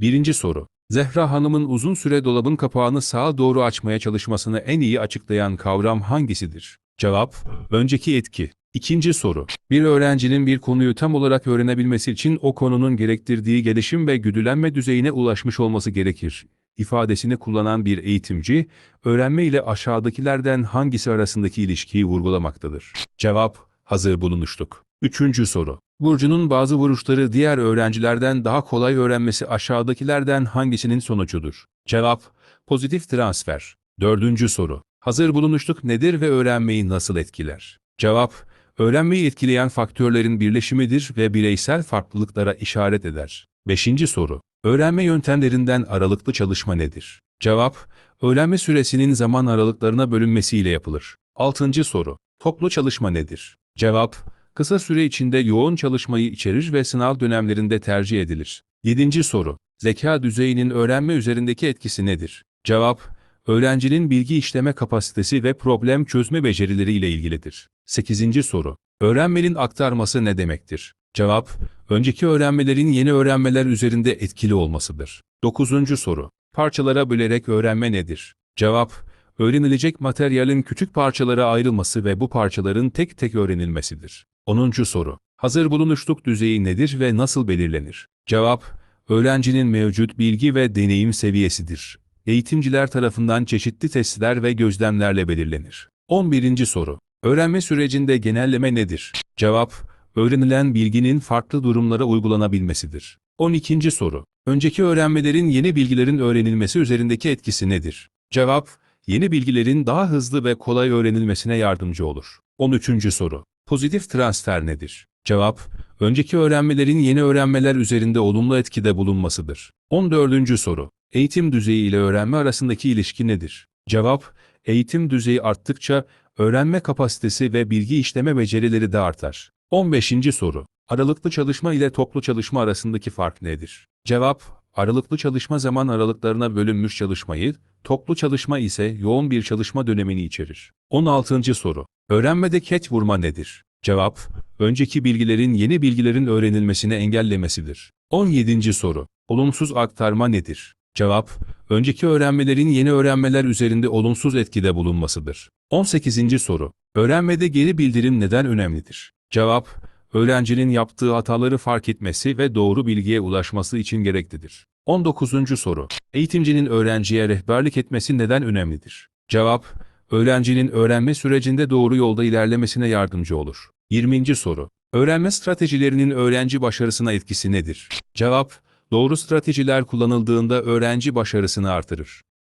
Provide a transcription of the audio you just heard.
Birinci soru. Zehra Hanım'ın uzun süre dolabın kapağını sağa doğru açmaya çalışmasını en iyi açıklayan kavram hangisidir? Cevap, önceki etki. İkinci soru. Bir öğrencinin bir konuyu tam olarak öğrenebilmesi için o konunun gerektirdiği gelişim ve güdülenme düzeyine ulaşmış olması gerekir. İfadesini kullanan bir eğitimci, öğrenme ile aşağıdakilerden hangisi arasındaki ilişkiyi vurgulamaktadır? Cevap, hazır bulunuştuk. Üçüncü soru. Burcu'nun bazı vuruşları diğer öğrencilerden daha kolay öğrenmesi aşağıdakilerden hangisinin sonucudur? Cevap, pozitif transfer. Dördüncü soru. Hazır bulunuşluk nedir ve öğrenmeyi nasıl etkiler? Cevap, öğrenmeyi etkileyen faktörlerin birleşimidir ve bireysel farklılıklara işaret eder. Beşinci soru. Öğrenme yöntemlerinden aralıklı çalışma nedir? Cevap, öğrenme süresinin zaman aralıklarına bölünmesiyle yapılır. Altıncı soru. Toplu çalışma nedir? Cevap, kısa süre içinde yoğun çalışmayı içerir ve sınav dönemlerinde tercih edilir. Yedinci soru. Zeka düzeyinin öğrenme üzerindeki etkisi nedir? Cevap, öğrencinin bilgi işleme kapasitesi ve problem çözme becerileri ile ilgilidir. Sekizinci soru. Öğrenmenin aktarması ne demektir? Cevap, önceki öğrenmelerin yeni öğrenmeler üzerinde etkili olmasıdır. Dokuzuncu soru. Parçalara bölerek öğrenme nedir? Cevap, öğrenilecek materyalin küçük parçalara ayrılması ve bu parçaların tek tek öğrenilmesidir. Onuncu soru. Hazır bulunuşluk düzeyi nedir ve nasıl belirlenir? Cevap, öğrencinin mevcut bilgi ve deneyim seviyesidir. Eğitimciler tarafından çeşitli testler ve gözlemlerle belirlenir. 11. soru. Öğrenme sürecinde genelleme nedir? Cevap, öğrenilen bilginin farklı durumlara uygulanabilmesidir. 12. soru. Önceki öğrenmelerin yeni bilgilerin öğrenilmesi üzerindeki etkisi nedir? Cevap, yeni bilgilerin daha hızlı ve kolay öğrenilmesine yardımcı olur. 13. soru. Pozitif transfer nedir? Cevap, önceki öğrenmelerin yeni öğrenmeler üzerinde olumlu etkide bulunmasıdır. 14. soru. Eğitim düzeyi ile öğrenme arasındaki ilişki nedir? Cevap, eğitim düzeyi arttıkça öğrenme kapasitesi ve bilgi işleme becerileri de artar. 15. soru. Aralıklı çalışma ile toplu çalışma arasındaki fark nedir? Cevap, aralıklı çalışma zaman aralıklarına bölünmüş çalışmayı, toplu çalışma ise yoğun bir çalışma dönemini içerir. 16. soru. Öğrenmede ket vurma nedir? Cevap, önceki bilgilerin yeni bilgilerin öğrenilmesini engellemesidir. 17. soru. Olumsuz aktarma nedir? Cevap, önceki öğrenmelerin yeni öğrenmeler üzerinde olumsuz etkide bulunmasıdır. 18. soru. Öğrenmede geri bildirim neden önemlidir? Cevap, öğrencinin yaptığı hataları fark etmesi ve doğru bilgiye ulaşması için gereklidir. 19. soru. Eğitimcinin öğrenciye rehberlik etmesi neden önemlidir? Cevap, öğrencinin öğrenme sürecinde doğru yolda ilerlemesine yardımcı olur. 20. soru. Öğrenme stratejilerinin öğrenci başarısına etkisi nedir? Cevap, doğru stratejiler kullanıldığında öğrenci başarısını artırır.